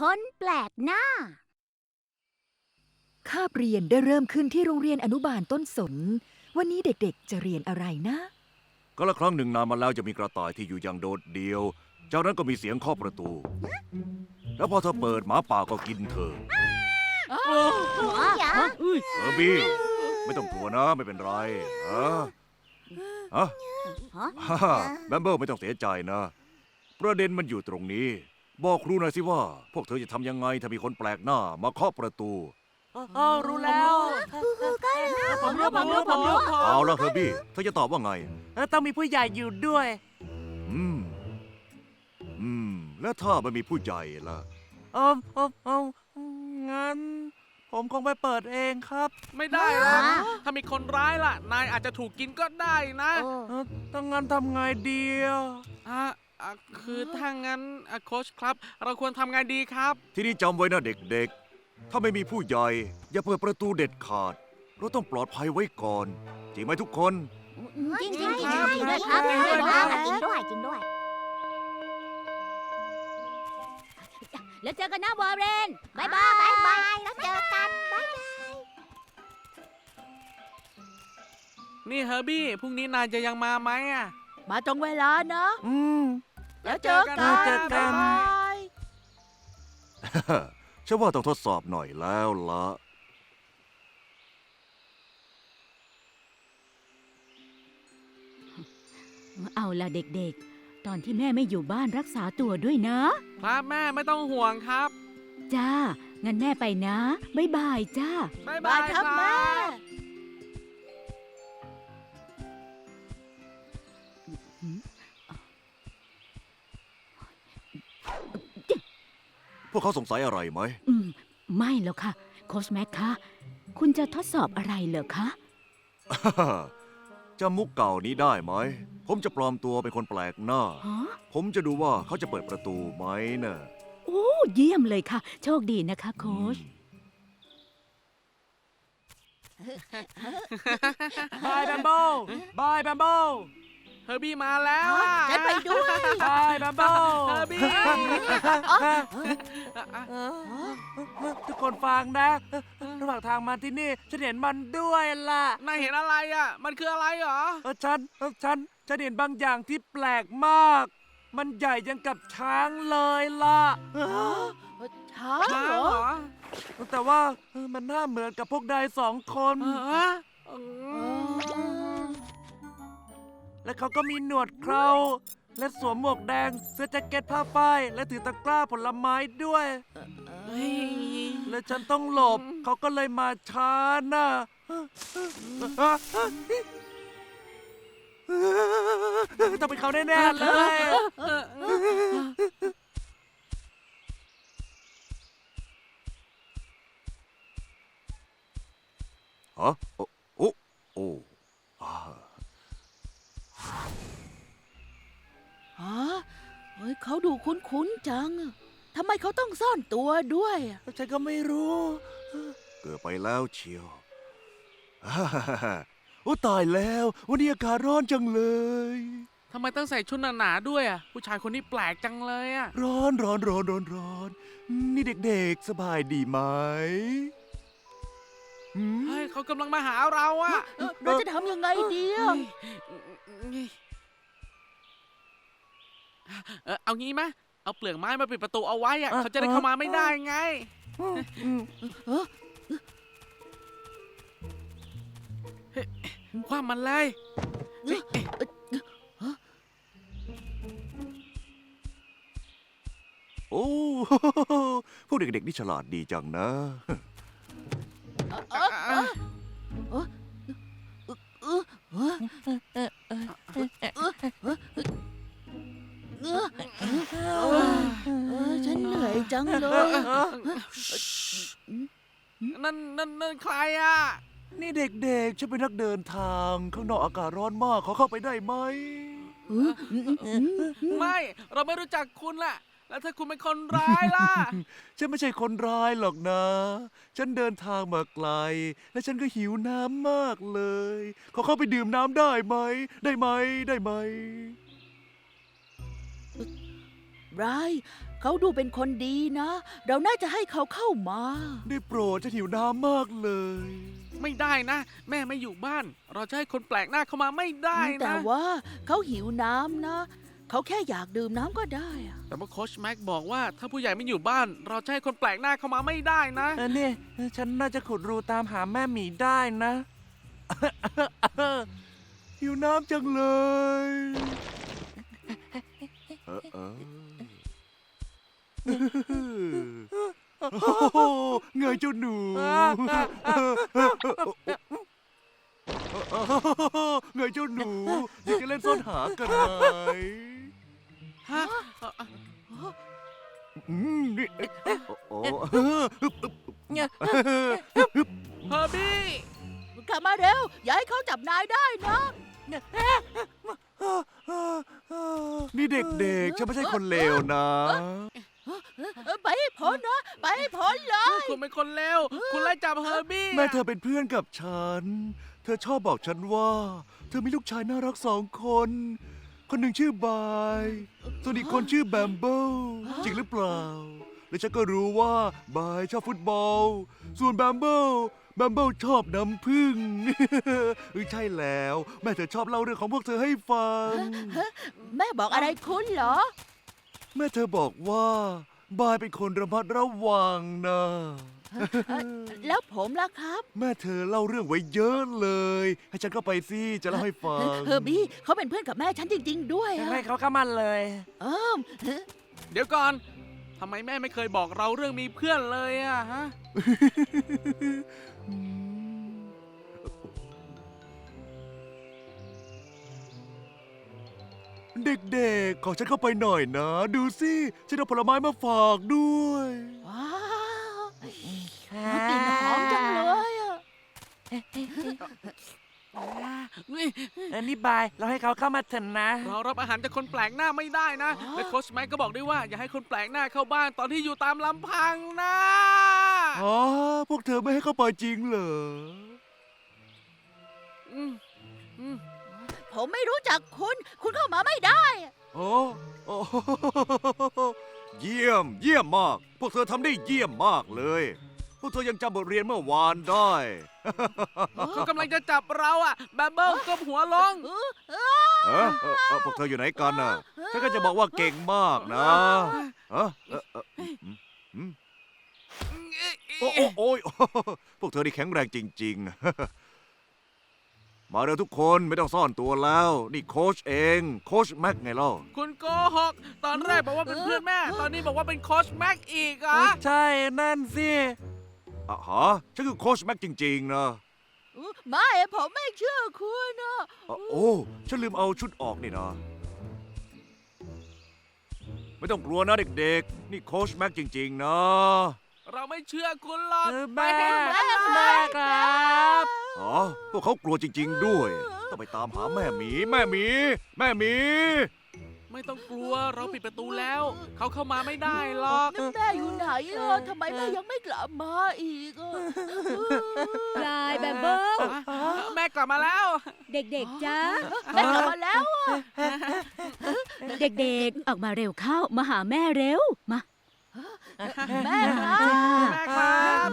คนแปลกหน้า คาบเรียนได้เริ่มขึ้นที่โรงเรียนอนุบาลต้นสน วันนี้เด็กๆจะเรียนอะไรนะ ก็ละครั้งหนึ่งนานมาแล้วจะมีกระต่ายที่อยู่อย่างโดดเดียวจากนั้นก็มีเสียงเคาะประตู แล้วพอเธอเปิดหมาป่าก็กินเธออย่าเออบี้ไม่ต้องกลัวนะไม่เป็นไรฮะฮะฮะฮ่าฮ่าแบมเบิลไม่ต้องเสียใจนะ ประเด็นมันอยู่ตรงนี้ บอกครูหน่อยสิว่า พวกเธอจะทำยังไงถ้ามีคนแปลกหน้ามาเคาะประตู อ๋อรู้แล้วผมรู้ผมรู้ผมรู้เอาละเฮอร์บี้เธอจะตอบว่าไงเออต้องมีผู้ใหญ่อยู่ด้วย อืม อืม แล้วถ้าไม่มีผู้ใหญ่ล่ะเออเออเอองั้น ผมคงไปเปิดเองครับไม่ได้หรอกถ้ามีคนร้ายล่ะ นายอาจจะถูกกินก็ได้นะ เออต้องงั้นทำไงดีอะอะ อะคือถ้างั้นอะโค้ชครับ เราควรทำไงดีครับ ที่นี่จำไว้นะเด็กๆ ถ้าไม่มีผู้ใหญ่ อย่าเปิดประตูเด็ดขาด เราต้องปลอดภัยไว้ก่อน จริงไหมทุกคน จริงจริงจริงจริงด้วยครับจริงด้วยครับ จริงด้วยจริงด้วย แล้วเจอกันนะวอร์เรนบายบายบายบายแล้วเจอกันบายนี่เฮอร์บี้พรุ่งนี้นายจะยังมาไหมอะ มาตรงเวลานะ อืม แล้วเจอกันแล้วเจอกัน บ๊ายบาย ฉันว่าต้องทดสอบหน่อยแล้วละเอาล่ะเด็กๆ ตอนที่แม่ไม่อยู่บ้านรักษาตัวด้วยนะ ครับแม่ไม่ต้องห่วงครับจ้า งั้นแม่ไปนะบายบายจ้า บ๊ายบาบายยครับแม่พ วกเขาสงสัยอะไรไหม อืม ไม่หรอกค่ะ โคชแม็กคะ คุณจะทดสอบอะไรเหรอคะ จำมุกเก่านี้ได้ไหม ผมจะปลอมตัวเป็นคนแปลกหน้า ฮะ ผมจะดูว่าเขาจะเปิดประตูไหมนะโอ้เยี่ยมเลยค่ะ โชคดีนะคะ โค้ช บายแบมโบ้บายแบมโบ้ เฮอร์บี้มาแล้วอะฉันไปด้วยบายแบมโบ้เฮอร์บี้ทุกคนฟังนะ ระหว่างทางมาที่นี่ฉันเห็นมันด้วยล่ะนายเห็นอะไรอะ มันคืออะไรเหรอ เออฉันเออฉันฉันเห็นบางอย่างที่แปลกมาก มันใหญ่ยังกับช้างเลยล่ะ ช้างช้างเหรเหอรอแต่ว่าเออมันน่าเหมือนกับพวกนายสองคน เอออืม และเขาก็มีหนวดเคราและสวมหมวกแดงเสื้อแจ็คเก็ตผ้าฝ้ายและถือตะกร้าผลไม้ด้วยเฮ้ยและฉันต้องหลบเขาก็เลยมาช้าน่ะต้องเป็นเขาแน่ๆเลย เฮ้ยเขาดูคุ้นๆจัง ทำไมเขาต้องซ่อนตัวด้วยอะฉันก็ไม่รู้ เกิดไปแล้วเชียวอ่าโอ้ตายแล้ว วันนี้อากาศร้อนจังเลย ทำไมต้องใส่ชุดหนาๆด้วยอะ ผู้ชายคนนี้แปลกจังเลยอะ ร้อนร้อนร้อนร้อนร้อนนี่เด็กๆ สบายดีไหมหืม เฮ้ยเขากำลังมาหาเราอะเออเราจะทำยังไงดีอะ เออเอางี้ไหมเอาเปลือกไม้มาปิดประตูเอาไว้อะเออเขาจะได้เข้ามาไม่ได้ไง คว้ามันเลยเฮ้ยโอ้ พวกเด็กๆนี่ฉลาดดีจังนะอะ นั่นนั่นนั่นใครอะ นี่เด็กๆฉันเป็นนักเดินทาง ข้างนอกอากาศร้อนมากขอเข้าไปได้ไหม ไม่ เราไม่รู้จักคุณล่ะ แล้วถ้าคุณเป็นคนร้ายล่ะ ฉันไม่ใช่คนร้ายหรอกนะ ฉันเดินทางมาไกล และฉันก็หิวน้ำมากเลย ขอเข้าไปดื่มน้ำได้ไหม ได้ไหม ได้ไหม ไร เขาเขาดูเป็นคนดีนะ เราน่าจะให้เขาเข้ามา ได้โปรดฉันหิวน้ำมากเลย ไม่ได้นะ แม่ไม่อยู่บ้าน เราจะให้คนแปลกหน้าเข้ามาไม่ได้แต่นะว่าเขาหิวน้ำนะ เขาแค่อยากดื่มน้ำก็ได้อะแต่ว่าโค้ชแม็กบอกว่าถ้าผู้ใหญ่ไม่อยู่บ้าน เราจะให้คนแปลกหน้าเข้ามาไม่ได้นะ เออเนี่ยฉันน่าจะขุดรูตามหาแม่หมีได้นะ หิวน้ำจังเลย เออเออ โอ้โหไงเจ้าหนูไงเจ้าหนูอยากจะเล่นซ่อนหากันไหมฮะอืมนี่โอ้โหเฮอร์บี้กลับมาเร็ว อย่าให้เขาจับนายได้นะนี่เด็กๆฉันไม่ใช่คนเลวนะ พ้นนะไปให้พ้นเลย คุณเป็นคนเลวคุณไล่จับเฮอร์บี้แม่เธอเป็นเพื่อนกับฉัน เธอชอบบอกฉันว่า เธอมีลูกชายน่ารักสองคน คนหนึ่งชื่อบาย ส่วนอีกคนชื่อแบมเบิลจริงหรือเปล่า และฉันก็รู้ว่าบายชอบฟุตบอล ส่วนแบมเบิลแบมเบิลชอบน้ำผึ้งเออใช่แล้ว แม่เธอชอบเล่าเรื่องของพวกเธอให้ฟัง แม่บอกอะไรคุณเหรอ แม่เธอบอกว่า บายเป็นคนระมัดระวังนะแล้วผมล่ะครับแม่เธอเล่าเรื่องไว้เยอะเลย ให้ฉันเข้าไปสิจะเล่าให้ฟังเฮอร์บี้เขาเป็นเพื่อนกับแม่ฉันจริง ๆ ด้วยอะให้เขาเข้ามาเลย เออเดี๋ยวก่อน ทำไมแม่ไม่เคยบอกเราเรื่องมีเพื่อนเลยอะฮะ เด็กๆ ขอฉันเข้าไปหน่อยนะ ดูสิฉันเอาผลไม้มาฝากด้วยว้าวกลิ่นหอมจังเลยอะนี่เออนี่บาย เราให้เขาเข้ามาเถอะนะ เรารับอาหารจากคนแปลกหน้าไม่ได้นะ และโค้ชแม็กก็บอกด้วยว่า อย่าให้คนแปลกหน้าเข้าบ้านตอนที่อยู่ตามลำพังนะอ๋อพวกเธอไม่ให้เข้าไปจริงเหรออืมอืม ผมไม่รู้จักคุณ คุณเข้ามาไม่ได้ โอ้โอ้เยี่ยม เยี่ยมมาก พวกเธอทำได้เยี่ยมมากเลย พวกเธอยังจำบทเรียนเมื่อวานได้ เขากำลังจะจับเราอะแบมเบิลก้มหัวลง เออเออเออพวกเธออยู่ไหนกันน่ะฉันก็จะบอกว่าเก่งมากนะเออเออเอออืมอืมโอ้โอ้โอ้ย พวกเธอนี่แข็งแรงจริง ๆ มาเร็วทุกคนไม่ต้องซ่อนตัวแล้ว นี่โค้ชเอง โค้ชแม็กไงเล่าคุณโกหกตอนแรกบอกว่าเป็นเพื่อนแม่ ตอนนี้บอกว่าเป็นโค้ชแม็กอีกเออะอใช่นั่นสิอะฮะฉันคือโค้ชแม็กจริงๆนะไม่ผมไม่เชื่อคุณนะอะโอ้ฉันลืมเอาชุดออกนี่นะไม่ต้องกลัวนะเด็กๆ นี่โค้ชแม็กจริง ๆ นะเรา ไม่เชื่อคุณหรอกเออไปแม่ให้หมดแม่ครับอ๋อพวกเขากลัวจริง ๆ ด้วย ต้องไปตามหาแม่หมี แม่หมี แม่หมี ไม่ต้องกลัวเราปิดประตูแล้ว เขาเข้ามาไม่ได้หรอกนั่นแม่อยู่ไหนอะทำไมแม่ยังไม่กลับมาอีกอะลายแบมเบิลแม่กลับมาแล้ว เด็กๆจ้าแม่กลับมาแล้วอะเด็กๆออกมาเร็วเข้ามาหาแม่เร็วมา แม่ครับแม่ครับ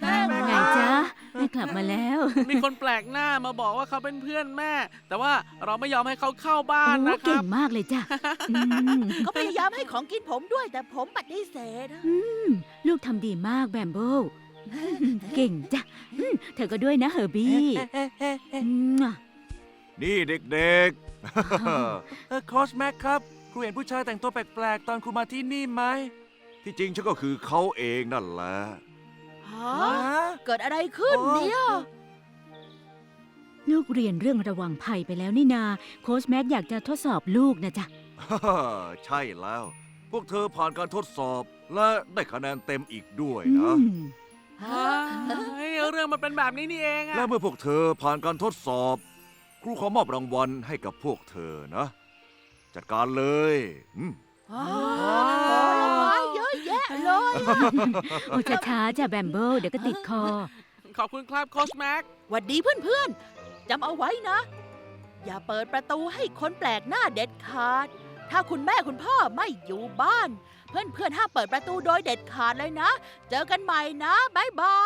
แม่แม่ไงครับจ๊ะแม่กลับมาแล้ว มีคนแปลกหน้ามาบอกว่าเขาเป็นเพื่อนแม่ แต่ว่าเราไม่ยอมให้เขาเข้าบ้านโอ้นะคเก่รังบมากเลยจ้ะอืมก็พยายามให้ของกินผมด้วยแต่ผมปฏิเสธอะอืมลูกทำดีมากแบมเบิลเก่งจ้ะอืมเธอก็ด้วยนะเฮอร์บี้อืมนี่เด็กเออโค้ชแม็กครับ ครูเห็นผู้ชายแต่งตัวแปลกๆ ตอนครูมาที่นี่ไหมๆ ที่จริงฉันก็คือเขาเองนั่นแหละ ฮะเกิดอะไรขึ้นเนี่ย ลูกเรียนเรื่องระวังภัยไปแล้วนี่นา โค้ชแม็กอยากจะทดสอบลูกนะจ๊ะ ใช่แล้ว พวกเธอผ่านการทดสอบและได้คะแนนเต็มอีกด้วยอืนะมเฮ้ยเรื่องมันเป็นแบบนี้นี่เองอะและเมื่อพวกเธอผ่านการทดสอบ ครูขอมอบรางวัลให้กับพวกเธอนะ จัดการเลยอืม อ๋อ โอ้ช้าๆจ้ะแบมเบิลเดี๋ยวก็ติดคอ ขอบคุณครับโค้ชแม็ก หวัดดีเพื่อนๆจำเอาไว้นะ อย่าเปิดประตูให้คนแปลกหน้าเด็ดขาด ถ้าคุณแม่คุณพ่อไม่อยู่บ้าน เพื่อนๆห้ามเปิดประตูโดยเด็ดขาดเลยนะ เจอกันใหม่นะบ๊ายบาย